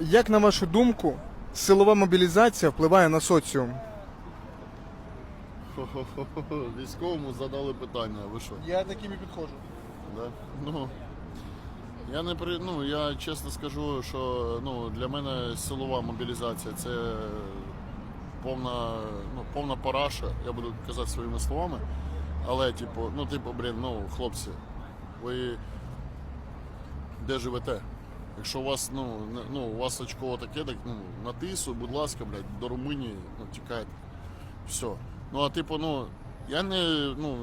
Як на вашу думку, силова мобілізація впливає на соціум? Хо-хо-хо. Військовому задали питання, ви що? Я такими підходжу. Да? Ну, я не при... ну, я чесно скажу, що ну, для мене силова мобілізація це повна, ну, повна параша, я буду казати своїми словами. Але, типу, ну, типу, блін, ну, хлопці, ви де живете? Якщо у вас, ну, ну, у вас очково таке, так ну, на будь ласка, блядь, до Румунії, ну, тікайте. Все. Ну, а типу, ну, я не, ну,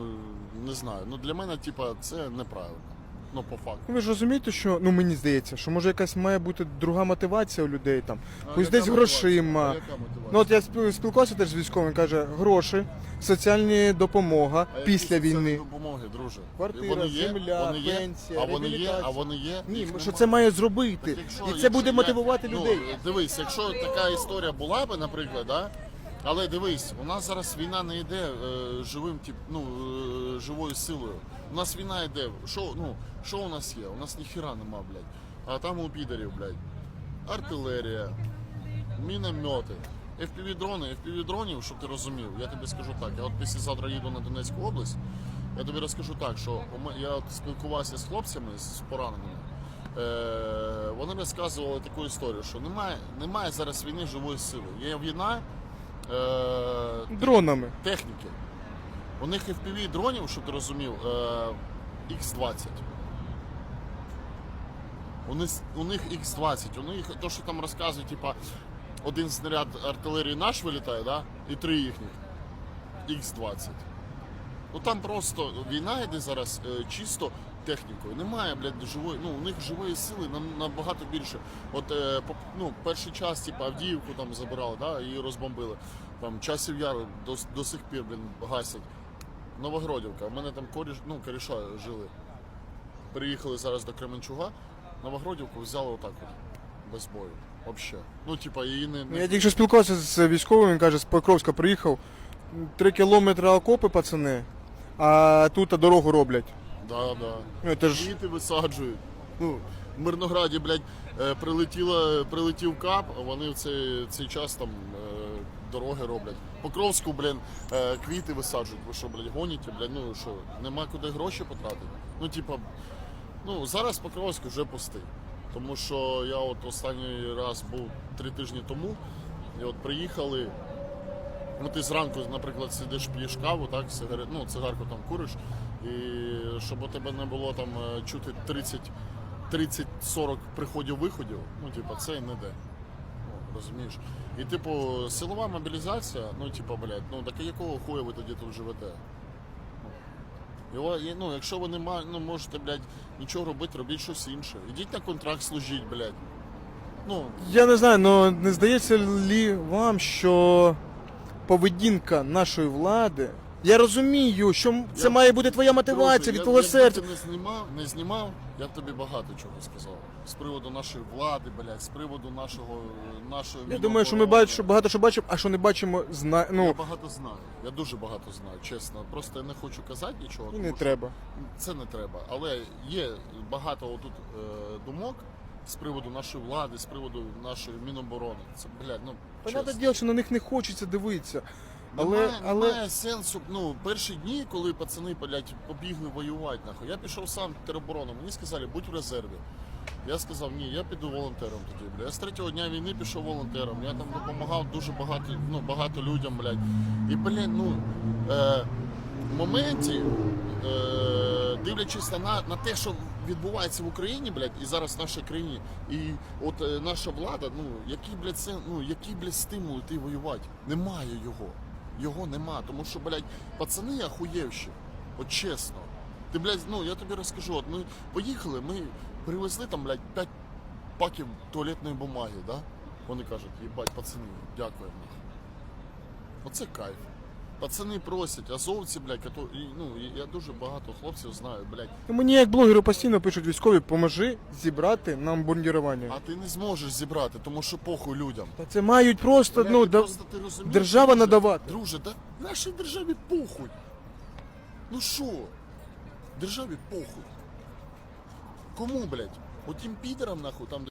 не знаю. Ну, для мене, типу, це неправильно. Ну, по факту. Ну, Ви ж розумієте, що ну мені здається, що може якась має бути друга мотивація у людей там. А яка десь мотивація? грошима. Яка мотивація? Ну от я спіл- спілкувався теж з військовим, каже, гроші, соціальні допомога А які після соціальні війни. допомоги, друже. Квартира, Вони є, земля, вони є, пенсія, а вони є, а реабілітація. вони є. Ні, їх що нема. це має зробити. Так якщо- І це якщо буде я- мотивувати ну, людей. Дивись, якщо така історія була би, наприклад, да? Але дивись, у нас зараз війна не йде е, живим, тип, ну, е, живою силою. У нас війна йде. Що, ну, що у нас є? У нас ніхіра нема, блядь. А там у підарів, блядь. Артилерія, міномети. FPV-дрони, FPV-дронів, щоб ти розумів, я тобі скажу так. Я от післязавтра їду на Донецьку область. Я тобі розкажу так, що я от спілкувався з хлопцями, з пораненими. Е, вони розказували таку історію, що немає, немає зараз війни живої сили. Є війна е, Дронами. техніки. У них FPV дронів, щоб ти розумів, е, X20. У них, у них X20. У них то, що там розказують, типа, один снаряд артилерії наш вилітає, да? і три їхніх. X20. Ну там просто війна йде зараз е, чисто технікою. Немає, блядь, живої. Ну, у них живої сили набагато більше. От е, ну, перший час, типу, Авдіївку там забирали, да, і розбомбили. Там часів яр до, до сих пір, блін, гасять. Новогродівка. У мене там коріш, ну, коріша жили. Приїхали зараз до Кременчуга. Новогродівку взяли отак от. Без бою. Вообще. Ну, типа, її не. не... Я тільки спілкувався з військовим, він каже, з Покровська приїхав. Три кілометри окопи, пацани, а тут дорогу роблять. Да, да. Ну, це ж Квіти висаджують. Ну, в Мирнограді, блядь, е, прилетіло, прилетів кап, а вони в цей, цей час там е, дороги роблять. Покровську, блін, е, квіти висаджують. Ви що, блядь, гоніте, блядь, ну що, нема куди гроші потратити? Ну, типа, ну, зараз Покровськ вже пустий. Тому що я от останній раз був три тижні тому, і от приїхали. Ну, ти зранку, наприклад, сидиш, п'єш каву, так, сигарет, ну, цигарку там куриш, і щоб у тебе не було там е, чути 30 30-40 приходів-виходів, ну, типу, це не де. Ну, розумієш? І, типу, силова мобілізація, ну, типу, блядь, ну, так якого хуя ви тоді тут живете? Ну, його- і, ну, якщо ви не ну, можете, блядь, нічого робити, робіть щось інше. Ідіть на контракт служіть, блядь. Ну, я не знаю, але не здається лі вам, що поведінка нашої влади. Я розумію, що це Я- має бути твоя мотивація від твого серця. ти не знімав, не знімав, я б тобі багато чого сказав. З приводу нашої влади, блядь, з приводу нашого нашої. Я думаю, що ми бачимо багато що бачимо, а що не бачимо, зна... Я ну багато знаю. Я дуже багато знаю, чесно. Просто я не хочу казати нічого. і не треба. Це не треба. Але є багато отут е, думок з приводу нашої влади, з приводу нашої міноборони. Це, блядь, ну. Понятне діло, що на них не хочеться дивитися. Але, Немає, але немає сенсу. Ну, перші дні, коли пацани блядь, побігли воювати, нахуй, я пішов сам в тероборону. Мені сказали, будь в резерві. Я сказав, ні, я піду волонтером тоді. Бля. Я з третього дня війни пішов волонтером. Я там допомагав дуже багато, ну, багато людям, блядь. І, блядь, ну е, в моменті, е, дивлячись на, на те, що відбувається в Україні, блядь, і зараз в нашій країні, і от е, наша влада, ну, який, блядь, це, ну, який, блядь, стимул йти воювати? Немає його. Його нема, тому що, блядь, пацани ахуєвші. От чесно. Ти, блядь, ну я тобі розкажу, от ми поїхали, ми привезли там, блядь, 5 паків туалетної бумаги, да? Вони кажуть, їбать, пацани, дякуємо. Оце кайф. Пацани просять, азовці, блядь, кото... і, ну, і я дуже багато хлопців знаю, блядь. Ну, мені як блогеру постійно пишуть військові, поможи зібрати нам бомбардування. А ти не зможеш зібрати, тому що похуй людям. Та це мають просто, Блядь, ну, да, просто ти розумієш, держава друже, надавати. Друже, да нашій державі похуй. Ну що? Державі похуй. Кому, блядь? Отим підерам, нахуй, там,